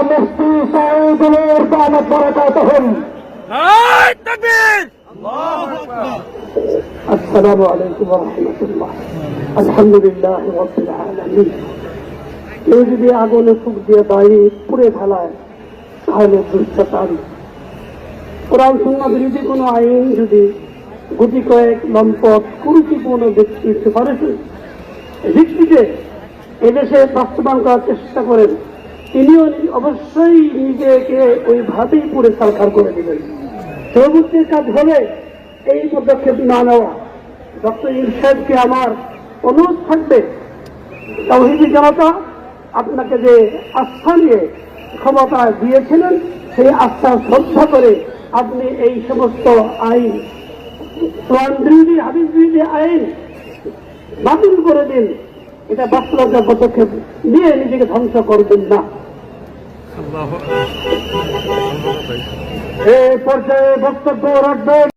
মুফতি সাইদুলের দামত বরাকাত হন নারায় তাকবীর السلام عليكم ورحمة الله الحمد لله رب العالمين কেউ যদি আগুনে ফুক দিয়ে বাড়ি পুড়ে ফেলায় তাহলে দুষ্টাতান কোরআন শূন্য বিরোধী কোনো আইন যদি গুটি কয়েক লম্পট কুরুচিপূর্ণ ব্যক্তির সুপারিশে ভিত্তিতে এদেশে বাস্তবায়ন করার চেষ্টা করেন তিনিও অবশ্যই নিজেকে ওইভাবেই পুরে সরকার করে দেবেন প্রভুত্বের কাজ হলে এই পদক্ষেপ না নেওয়া। ডক্টর ইরশাদকে আমার অনুরোধ থাকবে। তৌহিদি জনতা, আপনাকে যে আস্থা নিয়ে ক্ষমতা দিয়েছিলেন, সেই আস্থা শ্রদ্ধা করে আপনি এই সমস্ত আইন, কোরআন বিরোধী বিরোধী আইন বাতিল করে দিন। এটা বাস্তবতা পদক্ষেপ নিয়ে নিজেকে ধ্বংস করবেন না। এই পর্যায়ে বক্তব্য রাখবেন।